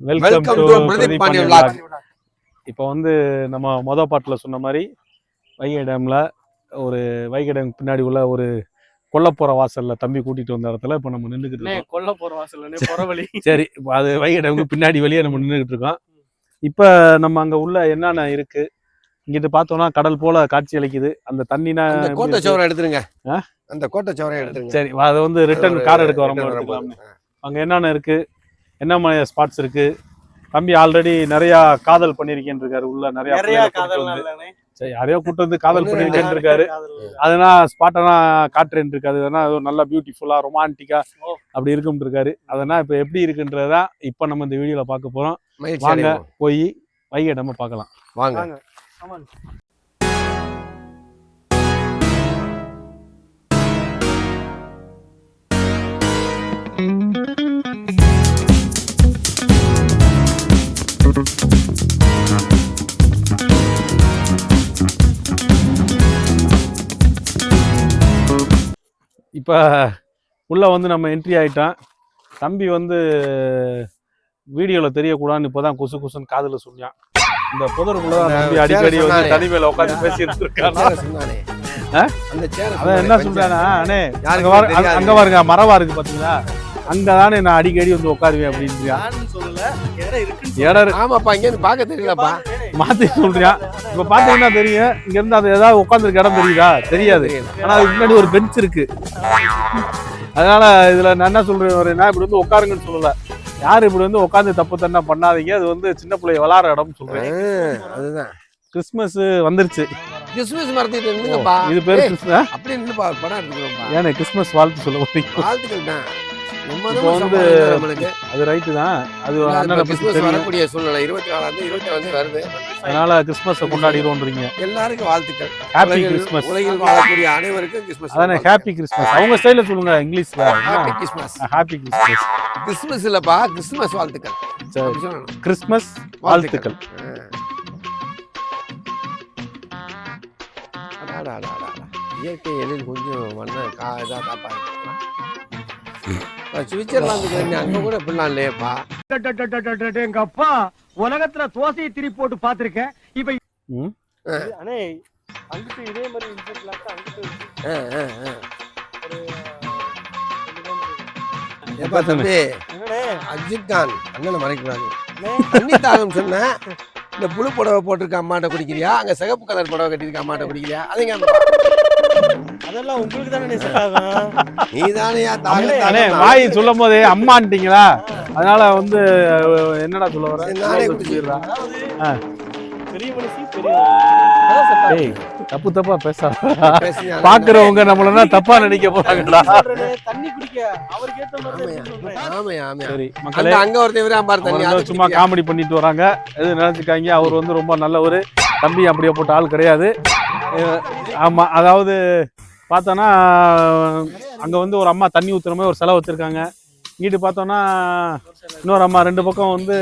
Welcome to Pradeep Pandian vlog. இப்போ வந்து நம்ம மொத பாட்டில் சொன்ன மாதிரி வைகை டேம்ல ஒரு வைகை டேம் பின்னாடி உள்ள ஒரு கொல்லப்புற வாசல்ல தம்பி கூட்டிட்டு வந்த இடத்துல இப்போ நம்ம நின்றுக்கிட்டு இருக்கோம். கொல்ல போற வாசல் புறவழி சரி இப்போ அது வைகை டேமுக்கு பின்னாடி வெளியே நம்ம நின்றுக்கிட்டு இருக்கோம். இப்போ நம்ம அங்க உள்ள என்னென்ன இருக்கு? இங்கிட்டு பார்த்தோம்னா கடல் போல காட்சி அளிக்குது. அந்த தண்ணினா கோட்டை? சவரம் எடுத்துருங்க. ஆ? அந்த கோட்டை சவரம் எடுத்துருங்க. சரி அதை வந்து ரிட்டர்ன் கார் எடுக்க வரும்போது. எடுத்துக்கலாம் அங்க என்னென்ன இருக்கு? என்ன மாதிரி ஸ்பாட்ஸ் இருக்கு தம்பி ஆல்ரெடி நிறைய காதல் பண்ணிருக்கேன் இருக்காரு உள்ள நிறைய நிறைய. சரி யாரையோ கூட்டு வந்து காதல் ஒண்ணு பண்ணிருக்கேன் ரெண்டு இருக்காரு. அதெல்லாம் ஸ்பாட்டெல்லாம் காட்டுறேன் இருக்காது அதெல்லாம் அது நல்லா பியூட்டிஃபுல்லா ரொமான்டிக்கா. அப்படி இருக்கும் இருக்காரு அதெல்லாம் இப்ப எப்படி இருக்குன்றதா இப்ப நம்ம இந்த வீடியோல பார்க்க போறோம் வாங்க. போய் வைகை நம்ம பார்க்கலாம் வாங்க வாங்க. ஆமாங்க. இப்ப உள்ள வந்து நம்ம என்ட்ரி ஆயிட்டோம் தம்பி வந்து வீடியோல தெரியக்கூடாதுன்னு இப்பதான் குசு குசுன்னு காதுல சொன்னான் இந்த புதருக்குள்ள தான் தம்பி அடிக்கடி வந்து. தனிமையில உட்காந்து பேசிட்டு சேர அவன் என்ன சொல்றானா? அண்ணே அங்க யாருக்கும் பாரு- அங்க- தெரியாது. அங்க பாருங்க மரவா இருக்கு பாத்தீங்களா? அங்கதானே நான் அடிக்கடி வந்து உட்காருவேன் அப்படின்னு சொல்லல, இடம் இருக்கு. ஆமாப்பா இங்க பாக்க தெரியலப்பா. மாத்தி சொல்றியா? இப்ப பாத்தீங்கன்னா தெரியும். இங்க இருந்து அது ஏதாவது உட்காந்துருக்க இடம் தெரியுதா? தெரியாது. ஆனா அதுக்கு முன்னாடி ஒரு பெஞ்ச் இருக்கு. அதனால இதுல நான் என்ன சொல்றேன் நான் இப்படி வந்து உட்காருங்கன்னு சொல்லல. யாரு இப்படி வந்து உட்காந்து தப்பு தண்டா பண்ணாதீங்க. அது வந்து சின்ன பிள்ளைய விளாடுற இடம்னு சொல்றேன். அதுதான். கிறிஸ்மஸ் வந்துருச்சு. கிறிஸ்துமஸ் மரத்திட்டு நின்னுங்கப்பா இது பேரு கிறிஸ்மஸ் அப்படியே நின்னுப்பா படம் எடுத்துக்கிறோம்ப்பா. ஏன்னா கிறிஸ்மஸ் வாழ்த்து சொல்ல போறீங்க. வாழ்த்துக்கள் தான் இப்போ வந்து- அது ரைட்டு தான். அது அண்ணனை இப்ப பத்தி கிறிஸ்துமஸ் தெரியும். வரக்கூடிய சூழ்நிலை இருபத்தி நாலாம் தேதி இருபத்தி நாலாம் தேதி வருது. அதனால கிறிஸ்மஸை கொண்டாடிடுவோன்றீங்க. எல்லாருக்கும் வாழ்த்துக்கள். ஹாப்பி உலகில் கிறிஸ்மஸ் உலகில் வாழக்கூடிய அனைவருக்கும் கிறிஸ்துமஸ் அதானே ஹாப்பி கிறிஸ்மஸ் அவங்க ஸ்டைல சொல்லுங்க இங்கிலீஷ்ல ஹாப்பி கிறிஸ்துமஸ் ஹாப்பி கிறிஸ்மஸ் கிறிஸ்துமஸ் இல்லப்பா கிறிஸ்துமஸ் வாழ்த்துக்கள். சரி. அப்படி சொல்லணும். கிறிஸ்மஸ் வாழ்த்துக்கள். அடாடா, அடாடா. இயற்கை எழில் கொஞ்சம் வண்ண கா இதாக சுவிட்சர்லாந்துக்கு வந்து அங்க கூட இப்படிலாம் இல்லையேப்பா. எங்க அப்பா உலகத்துல தோசையை திருப்பி போட்டு பாத்திருக்கேன் இப்ப ம்? அண்ணே, அங்கிட்டு இதே மாதிரி அங்கிட்டு தம்பி என்னண்ணே, அஜித் கான் அண்ணனை அண்ணே, தண்ணி தாகம் சொன்ன இந்த புழு புடவை போட்டிருக்க அம்மாட்ட குடிக்கிறியா? அங்க சிகப்பு கலர் புடவை கட்டியிருக்க அம்மாட்ட குடிக்கிறியா? அதுங்க அதெல்லாம் உங்களுக்கு தானே செட் ஆகும்? நீ தானையா அண்ணே தாகம் வாய் சொல்லும் போதே அம்மான்ட்டீங்களா? அதனால வந்து என்னடா சொல்ல வர? நானே குடிச்சிடுறா. அதாவது பெரிய மனுஷி பெரிய தப்பு தப்பா பேச. பாக்குறவங்க நம்மளன்னா தப்பா நினைக்க போறாங்கடா. தண்ணி குடிக்க. அவருக்கு ஏத்த மாதிரி தான். ஆமையா, ஆமையா. சரி மக்களே அங்க ஒருத்தன் விராம பாரு அவர் தண்ணி சும்மா? காமெடி பண்ணிட்டு வராங்க. எது நினைச்சுக்காங்க? அவர் வந்து ரொம்ப நல்லவர். தம்பி அப்படியே போட்ட ஆள் கிடையாது. ஆமா அதாவது பார்த்தோன்னா அங்க வந்து ஒரு அம்மா தண்ணி ஊத்துற மாதிரி ஒரு செலவு வச்சிருக்காங்க. இங்கிட்டு பார்த்தோன்னா இன்னொரு அம்மா ரெண்டு பக்கம் வந்து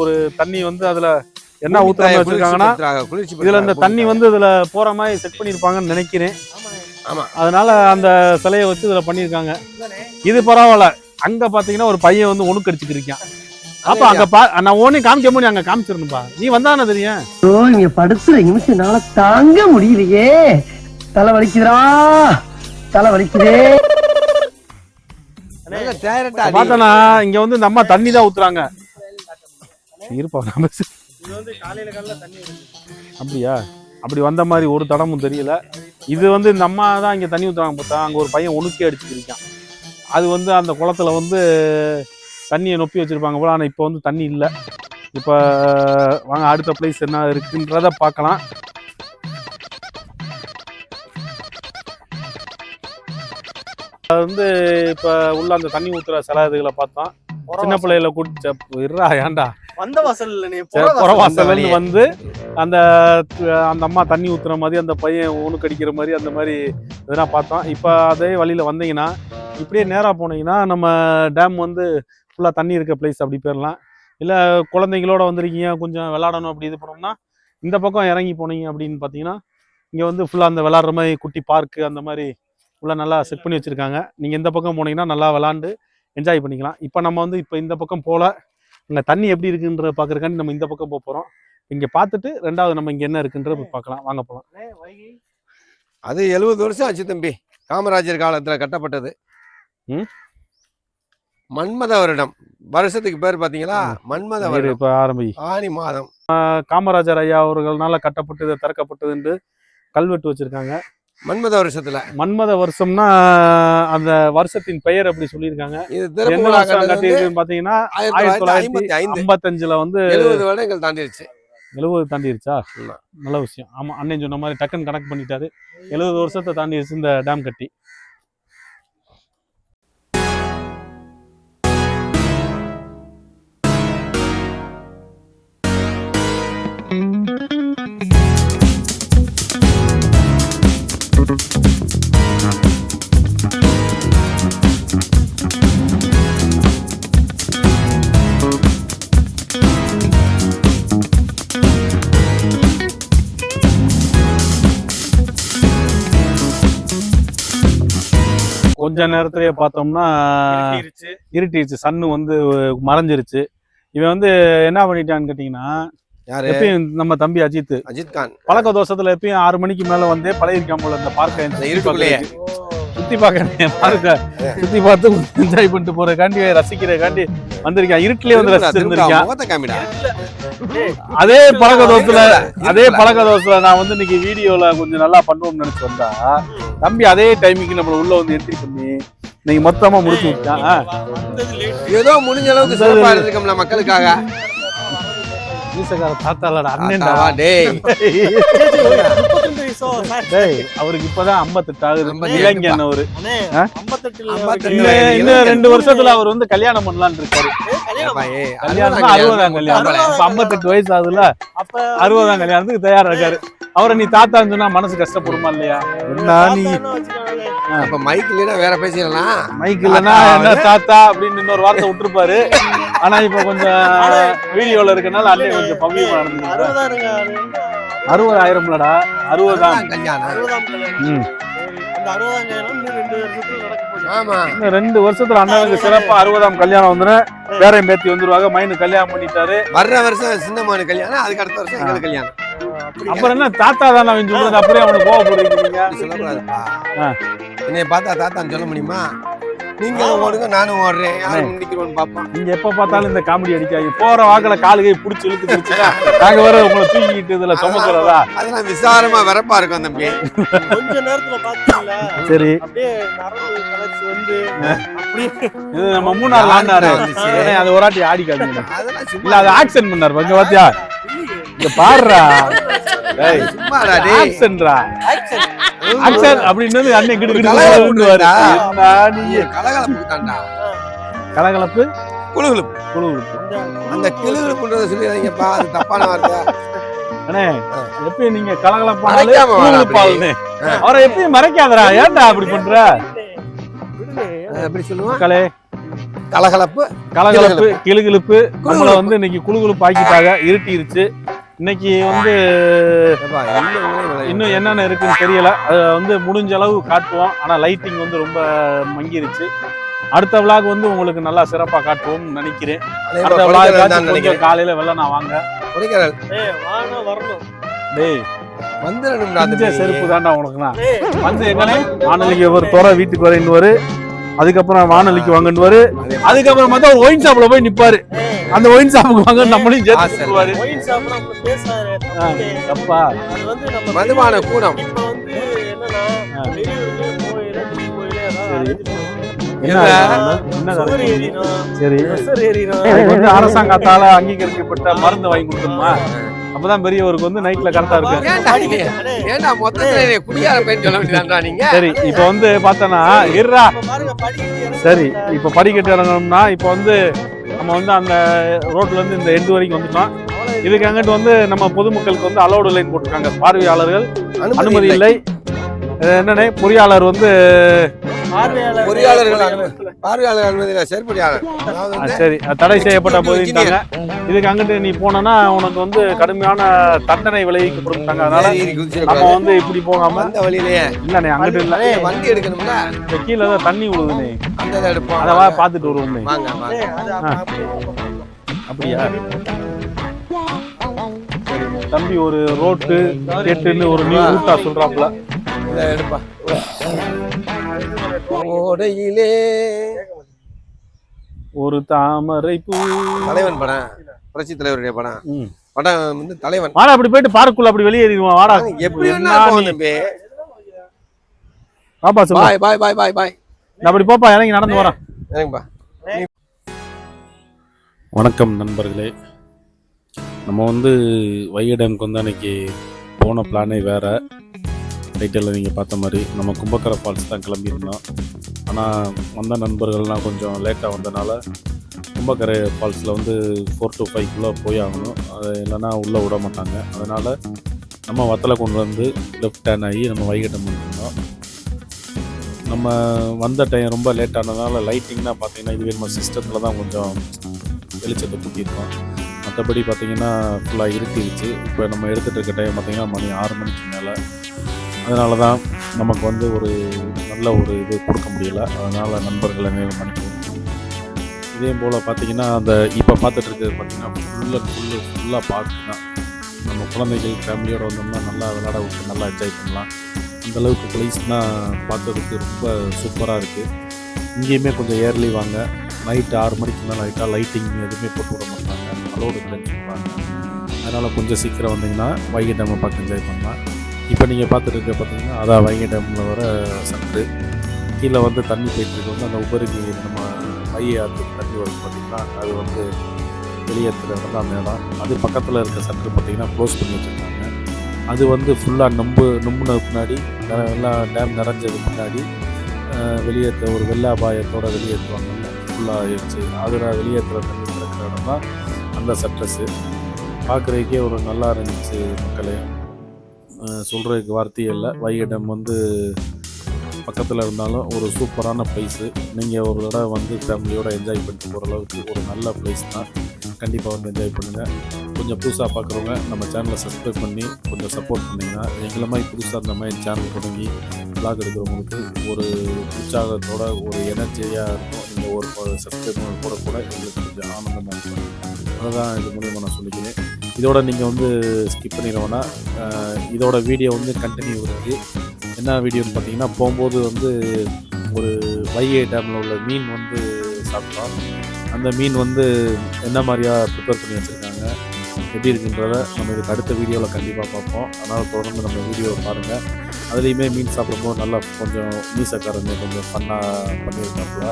ஒரு தண்ணி வந்து அதுல என்ன ஊத்துற மாதிரி வச்சிருக்காங்கன்னா இதுல இந்த. தண்ணி வந்து இதுல போற மாதிரி செட் பண்ணிருப்பாங்கன்னு நினைக்கிறேன். ஆமா. அதனால அந்த சிலையை வச்சு இதுல பண்ணிருக்காங்க இது பரவாயில்ல. அங்க பாத்தீங்கன்னா ஒரு பையன் வந்து ஒணுக்கடிச்சுக்கிருக்கான் அப்ப அங்க பா நான் ஓனே காமிக்க முடியும் அங்க காமிச்சிருந்தப்பா நீ வந்தானே தெரியும். ஓ இங்க படுத்துற நிமிஷம் என்னால தாங்க முடியலையே. தலை வலிக்குதுடா தலை வலிக்குதே. பார்த்தனா இங்க வந்து இந்த அம்மா தண்ணி தான் ஊத்துறாங்க. இருப்பா நான் பேசு. இது வந்து காலையில காலையில தண்ணி வருது. அப்படியா? அப்படி வந்த மாதிரி ஒரு தடமும் தெரியல. இது வந்து இந்த அம்மா தான் இங்க தண்ணி ஊத்துறாங்க பார்த்தா அங்க ஒரு பையன் ஒணுக்கி அடிச்சுக்கிருக்கான் அது வந்து அந்த குளத்துல வந்து தண்ணியை நொப்பி வச்சிருப்பாங்க போல ஆனா இப்போ வந்து தண்ணி இல்லை. இப்போ வாங்க அடுத்த பிளேஸ் என்ன இருக்குன்றத பார்க்கலாம். அது வந்து இப்போ உள்ள அந்த தண்ணி ஊத்துற சில இதுகளை பார்த்தோம் சின்ன பிள்ளைகளை கூட்டி இருறா ஏன்டா? வந்த வாசல். வந்து அந்த அந்த அம்மா தண்ணி ஊத்துற மாதிரி அந்த பையன் ஊனுக்கு அடிக்கிற மாதிரி அந்த மாதிரி இதெல்லாம் பார்த்தோம். இப்போ அதே வழியில வந்தீங்கன்னா இப்படியே நேரா போனீங்கன்னா நம்ம டேம் வந்து ஃபுல்லா தண்ணி இருக்க பிளேஸ் அப்படி போயிடலாம். இல்ல குழந்தைங்களோட வந்திருக்கீங்க கொஞ்சம் விளாடணும் அப்படி இது பண்ணோம்னா இந்த பக்கம் இறங்கி போனீங்க அப்படின்னு பார்த்தீங்கன்னா இங்க வந்து ஃபுல்லா அந்த விளாடுற மாதிரி குட்டி பார்க்கு அந்த மாதிரி உள்ள நல்லா செட் பண்ணி வச்சிருக்காங்க. நீங்க இந்த பக்கம் போனீங்கன்னா நல்லா விளாண்டு என்ஜாய் பண்ணிக்கலாம். இப்போ நம்ம வந்து இப்போ இந்த பக்கம் போல அங்கே தண்ணி எப்படி இருக்குன்ற பார்க்கறக்காண்டி நம்ம இந்த பக்கம் போக போகிறோம் இங்கே பார்த்துட்டு ரெண்டாவது நம்ம இங்கே என்ன இருக்குன்ற போய் பார்க்கலாம் வாங்க போகலாம் அது எழுபது வருஷம் ஆச்சு தம்பி. காமராஜர் காலத்துல கட்டப்பட்டது. ம். மன்மத வருடம். வருஷத்துக்கு பேர் பாத்தீங்களா? மன்மத வருடம். இப்போ ஆரம்பி. ஆனி மாதம். காமராஜர் ஐயா அவர்கள்னால கட்டப்பட்டது திறக்கப்பட்டது என்று கல்வெட்டு வச்சிருக்காங்க. மன்மத வருஷத்துல. மன்மத வருஷம்னா அந்த வருஷத்தின் பெயர் அப்படி சொல்லியிருக்காங்க. பார்த்தீங்கன்னா ஆயிரத்தி தொள்ளாயிரத்தி ஐம்பத்தஞ்சுல வந்து எழுபது வருடங்கள் தாண்டிடுச்சு எழுபது. நல்ல விஷயம். ஆமா அண்ணன் சொன்ன மாதிரி டக்குன்னு கணக்கு பண்ணிட்டாரு. எழுபது வருஷத்தை தாண்டிடுச்சு இந்த டேம் கட்டி. கொஞ்ச நேரத்திலேயே பார்த்தோம்னா இருட்டிருச்சு. சன்னு வந்து மறைஞ்சிருச்சு. இவன் வந்து என்ன பண்ணிட்டான்னு கேட்டிங்கன்னா யாரு? எப்பயும் நம்ம தம்பி அஜித் அஜித் கான் பழக்க தோஷத்துல எப்பயும் ஆறு மணிக்கு மேல வந்து பழகிருக்கான் போல இந்த பார்க்க சுத்தி பார்க்க பார்க்க சுத்தி பார்த்து என்ஜாய் பண்ணிட்டு போறதுக்காண்டி ரசிக்கிறதுக்காண்டி வந்திருக்கான் இருட்டிலே வந்து திரும்புடா, ரசிச்சு திரும்புடா, இருந்திருக்கான் முகத்தை காமிடா. அதே பழக்க இருட்டுல, அதே. பழக்க தோஷத்துல நான் வந்து இன்னைக்கு வீடியோல கொஞ்சம் நல்லா பண்ணுவோம்னு நினைச்சு வந்தா தம்பி அதே டைமிங்க்கு நம்மள உள்ள வந்து என்ட்ரி பண்ணி இன்னைக்கு மொத்தமா முடிச்சு விட்டான். ஏதோ முடிஞ்ச அளவுக்கு இந்த- சிறப்பா இருந்திருக்கோம்ல மக்களுக்காக. மீசக்கார தாத்தாலோட அண்ணன்டா. டேய். அவருக்கு இப்பதான் 58 ஆகுது. 58 இளைஞன். அவரு ஐம்பத்தெட்டு. இன்னும் ரெண்டு வருஷத்துல அவர் வந்து கல்யாணம் பண்ணலாம்னு இருக்காரு. கல்யாணம் அறுபதாம் கல்யாணம் 58 வயசு ஆகுதுல அப்ப அறுபதாம் கல்யாணத்துக்கு தயாரா இருக்காரு. அவரை நீ தாத்தான்னு சொன்னா மனசு கஷ்டப்படுமா இல்லையா. அப்ப மைக் இல்லைன்னா வேற பேசிடலாம் மைக் இல்லைன்னா என்ன தாத்தா அப்படின்னு இன்னொரு வார்த்தை விட்டுருப்பாரு. ஆனா இப்ப கொஞ்சம் வீடியோல இருக்கனால அண்ணன் கொஞ்சம் அறுபதாருங்க அது. அறுபதாயிரம்லடா. அறுபதாம் கல்யாணம். அறுபதாம் கல்யாணம். ரெண்டு வருஷத்துல நடக்க போகுது. ஆமா. இன்னும் ரெண்டு வருஷத்துல அண்ணனுக்கு சிறப்பா அறுபதாம் கல்யாணம் வந்துடும் பேரையும் பேத்தி வந்துருவாங்க. மைனு கல்யாணம் பண்ணிட்டாரு. வர்ற வருஷம் சின்னமான கல்யாணம் அதுக்கு அடுத்த வருஷம் எங்களுக்கு கல்யாணம். அப்புறம் என்ன தாத்தா தான் அவன் சொல்றது அப்படியே அவனுக்கு கோவப்படுறீங்க. என்னைய பார்த்தா தாத்தான்னு சொல்ல முடியுமா? நீங்களும் ஓடுங்க நானும் ஓடுறேன். யாரும் முடிக்கிறோன்னு பார்ப்போம். நீங்க எப்ப பார்த்தாலும் இந்த காமெடி அடிக்காங்க போற வாக்குல காலு கை புடிச்சு இழுத்து பிடிச்சுன்னா நாங்க வேற உங்களை தூக்கிட்டு இதுல சுமக்கிறதா? அதெல்லாம் விசாரமா வரப்பா இருக்கும் தம்பி. கொஞ்ச நேரத்துல பாத்தீங்களா? சரி. அப்படியே வந்து அப்படியே இது நம்ம மூணார் ஆடினாரு அது ஒரு வாட்டி ஆடி அதெல்லாம் இல்ல அது ஆக்சன் பண்ணாரு கொஞ்சம் பாத்தியா? இங்க பாடுறா சும்மாடா டேய். ஆக்சன்டா action. ஆக்சன் அப்படின்னு அண்ணன் கிடு கிடு கலகலப்பு கலகலப்பு? குழுகுலுப்பு குழு அந்த கிளுகுலுப்புன்றத சொல்லிடுறீங்கப்பா அது தப்பான வார்த்தை. அண்ணே எப்பயும் நீங்க கலகலப்பானாலே மறைக்காம வாடா குழுகுலுப்பாகுது. அவரை எப்பயும் மறைக்காதடா? ஏன்டா அப்படி பண்ற? எப்படி கலே கலகலப்பு கலகலப்பு கிளுகிழுப்பு நம்மள வந்து இன்னைக்கு குழுகுழுப்பு ஆக்கிட்டாங்க இருட்டிருச்சு. இன்னைக்கு வந்து இன்னும் என்னென்ன இருக்குன்னு தெரியல. அதை வந்து முடிஞ்ச அளவு காட்டுவோம். ஆனா லைட்டிங் வந்து ரொம்ப மங்கிருச்சு. அடுத்த விழாக் வந்து உங்களுக்கு நல்லா சிறப்பா காட்டுவோம்னு நினைக்கிறேன். அடுத்த கொஞ்சம் நினைக்கிறேன். காலையில வெள்ள நான் வாங்க. டேய் தம்பி. செருப்பு தான்டா உனக்குனா ஏய், வந்து எங்கனே வானொலிக்கு ஒரு துறை வீட்டுக்கு வரேன்னு அதுக்கப்புறம் வானொலிக்கு வாங்கன்னு அதே அதுக்கப்புறம் பார்த்தா ஒரு ஒயின் ஷாப்ல போய் நிப்பாரு. அந்த ஒயின் ஷாப்புக்கு வாங்க நம்மளையும் சேர்த்து பேசாதே, தப்பு. மதுபான கூடம். சரி. அரசாங்கத்தால அங்கீகரிக்கப்பட்ட மருந்து வாங்கி கொடுக்கணுமா? அப்பதான் பெரியவருக்கு வந்து நைட்ல கரெக்டா இருக்கு சரி இப்ப வந்து பார்த்தோன்னா இறங்கி சரி இப்ப படிக்கட்டு இறங்கணும்னா இப்ப வந்து நம்ம வந்து அந்த ரோட்ல இருந்து இந்த எண்டு வரைக்கும் வந்துட்டோம். இதுக்கு அங்கிட்டு வந்து நம்ம பொதுமக்களுக்கு வந்து அலோடு லைன் போட்டிருக்காங்க. பார்வையாளர்கள் அனுமதி இல்லை. என்னண்ணே? பொறியாளர் வந்து பொறியாளர்கள். பார்வையாளர் அனுமதியில செயற்படியாளர் சரி தடை செய்யப்பட்ட போயிருக்காங்க இதுக்கு அங்கிட்டு நீ போனனா உனக்கு வந்து கடுமையான தண்டனை விளைவிக்கப்படுத்தாங்க அதனால நம்ம. வந்து இப்படி போகாம வந்த வழியிலேயே இல்லண்ணே அங்கிட்டு இல்ல. வண்டி எடுக்கணும்ல. கீழே தான் தண்ணி விழுதுண்ணே அந்த எடுப்போம். அதை வா பார்த்துட்டு வருவோம்ண்ணே அப்படியே? தம்பி ஒரு ரோட்டு கேட்டுன்னு ஒரு நியூ ரூட்டா சொல்றாப்ல இதை எடுப்பா. ஓடையிலே ஒரு தாமரை பூ. தலைவன் படம் புரட்சி தலைவருடைய படம். படம் வந்து தலைவன். வாடா அப்படி போயிட்டு பார்க்குள்ள அப்படி வெளியேறிடுவான் வாடா. எப்படி? தம்பி. பாப்பா சொல்லு. பாய் பாய் பாய் பாய் பாய். நான் அப்படி போப்பா இறங்கி நடந்து வரேன். சரிங்கப்பா வணக்கம் நண்பர்களே. நம்ம வந்து வைகை டேமுக்கு வந்து அன்னைக்கு போன பிளானே வேறு. டைட்டிலில் நீங்கள் பார்த்த மாதிரி நம்ம கும்பக்கரை ஃபால்ஸ் தான் கிளம்பியிருந்தோம். ஆனால் வந்த நண்பர்கள்லாம் கொஞ்சம் லேட்டாக வந்தனால கும்பக்கரை ஃபால்ஸில் வந்து ஃபோர் டு ஃபைவ்க்குள்ளே போய் ஆகணும் அது இல்லைன்னா உள்ளே விட மாட்டாங்க. அதனால் நம்ம வத்தலை கொண்டு வந்து லெஃப்ட் டேர்ன் ஆகி நம்ம வைகட்டம் டேம் நம்ம வந்த டைம் ரொம்ப லேட் ஆனதுனால லைட்டிங்னா பார்த்தீங்கன்னா இதுவே நம்ம சிஸ்டத்தில் தான் கொஞ்சம் வெளிச்சத்தை கூட்டியிருக்கோம் மற்றபடி பார்த்தீங்கன்னா ஃபுல்லாக இருட்டிருச்சு. இப்போ நம்ம எடுத்துகிட்டு இருக்க டைம் பார்த்தீங்கன்னா மணி ஆறு மணிக்கு மேலே. அதனால தான் நமக்கு வந்து ஒரு நல்ல ஒரு இது கொடுக்க முடியல. அதனால் நண்பர்களை நேரம் பண்ணிக்கணும் இதே போல் பார்த்தீங்கன்னா அந்த இப்போ பார்த்துட்டு இருக்கிறது பார்த்தீங்கன்னா ஃபுல் அண்ட் ஃபுல்லு ஃபுல்லாக பார்க்கு தான் நம்ம குழந்தைகள் ஃபேமிலியோடு வந்தோம்னா நல்லா விளாட விட்டு நல்லா என்ஜாய் பண்ணலாம். அந்த அளவுக்கு பிளேஸ்னால் பார்த்ததுக்கு ரொம்ப சூப்பராக இருக்குது இங்கேயுமே கொஞ்சம் ஏர்லி வாங்க. நைட்டு ஆறு மணிக்கு மேலே லைட்டாக லைட்டிங் எதுவுமே போட்டு விட மாட்டாங்க. அலோடு இல்லைன்னு அதனால் கொஞ்சம் சீக்கிரம் வந்தீங்கன்னா வைகை டேமை பார்த்து என்ஜாய் பண்ணலாம். இப்போ நீங்கள் பார்த்துட்டு இருக்க பார்த்தீங்கன்னா அதான் வைகை டேமில் வர சண்டு கீழே வந்து தண்ணி போயிட்டுருக்கு வந்து அந்த உபரிக்கு நம்ம மைய ஆற்று தண்ணி வரும் பார்த்தீங்கன்னா அது வந்து வெளியேற்றுற இடம் அந்த இடம் அது பக்கத்தில் இருக்க சண்டு பார்த்தீங்கன்னா க்ளோஸ் பண்ணி வச்சுருக்காங்க. அது வந்து ஃபுல்லாக நம்பு நம்புன பின்னாடி எல்லாம் டேம் நிறைஞ்சது முன்னாடி வெளியேற்ற ஒரு வெள்ளாபாயத்தோடு வெளியேற்றுவாங்க வெளியேற்றுவாங்கல்ல ஃபுல்லாக ஆயிடுச்சு அதில் வெளியேற்றுற தண்ணி கிடக்கிற இடம் தான் அந்த சட்ரஸு பார்க்குறதுக்கே ஒரு நல்லா இருந்துச்சு மக்களே. சொல்கிறதுக்கு வார்த்தையே இல்லை. வைகடம் வந்து பக்கத்தில் இருந்தாலும் ஒரு சூப்பரான ப்ளேஸு நீங்கள் ஒரு தடவை வந்து ஃபேமிலியோடு என்ஜாய் பண்ணிட்டு போகிற அளவுக்கு ஒரு நல்ல ப்ளேஸ் தான். கண்டிப்பாக வந்து என்ஜாய் பண்ணுங்கள் கொஞ்சம் புதுசாக பார்க்குறவங்க நம்ம சேனலை சப்ஸ்கிரைப் பண்ணி கொஞ்சம் சப்போர்ட் பண்ணிங்கன்னா எங்களை மாதிரி புதுசாக இந்த மாதிரி சேனல் தொடங்கி vlog எடுக்கிறவங்களுக்கு ஒரு உற்சாகத்தோட ஒரு எனர்ஜியாக இருக்கும். நீங்கள் ஒரு சப்ஸ்கிரைப் கூட கூட எங்களுக்கு கொஞ்சம் ஆனந்தமாக இருக்கும். அதுதான் இது மூலியமாக நான் சொல்லிக்கிறேன். இதோட நீங்கள் வந்து ஸ்கிப் பண்ணிடுவோன்னா இதோட வீடியோ வந்து கண்டினியூ இருக்குது என்ன வீடியோன்னு பார்த்தீங்கன்னா போகும்போது வந்து ஒரு வைகை டேமில் உள்ள மீன் வந்து சாப்பிட்டோம். அந்த மீன் வந்து என்ன மாதிரியா ப்ரிப்பேர் பண்ணி வச்சுருக்காங்க எப்படி இருக்குன்றத நம்ம இதுக்கு அடுத்த வீடியோவில் கண்டிப்பாக பார்ப்போம். அதனால் தொடர்ந்து நம்ம வீடியோவை பாருங்கள் அதுலேயுமே மீன் சாப்பிடும்போது நல்லா கொஞ்சம் மீசக்காரங்க கொஞ்சம் ஃபன்னாக பண்ணியிருக்காப்புல.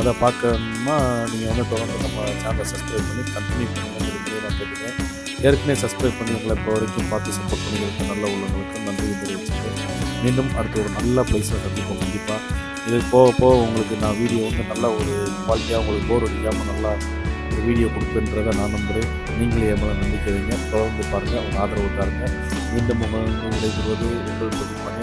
அதை பார்க்கணுமா நீங்கள் வந்து தொடர்ந்து நம்ம சேனலை சப்ஸ்கிரைப் பண்ணி கண்டினியூ பண்ணுங்க. நான் கேட்டுக்கிறேன் ஏற்கனவே சப்ஸ்கிரைப் பண்ணி இப்போ வரைக்கும் பார்த்து சப்போர்ட் பண்ணிக்கிறதுக்கு நல்ல உள்ளவங்களுக்கு நன்றி தெரிவிச்சுக்கிறேன் மீண்டும் அடுத்து ஒரு நல்ல பிளேஸில் சந்திப்போம். கண்டிப்பாக இது போக போக உங்களுக்கு நான் வீடியோ வந்து நல்ல ஒரு குவாலிட்டியாக உங்களுக்கு போர் அடிக்காமல் நல்லா ஒரு வீடியோ கொடுப்பேன்றதை நான் நம்புகிறேன் நீங்களே என் மேலே நம்பிக்கை வைங்க. தொடர்ந்து பாருங்கள் உங்கள் ஆதரவு தாருங்க. மீண்டும் உங்கள் விடைபெறுவது உங்கள் பொதுப்பணி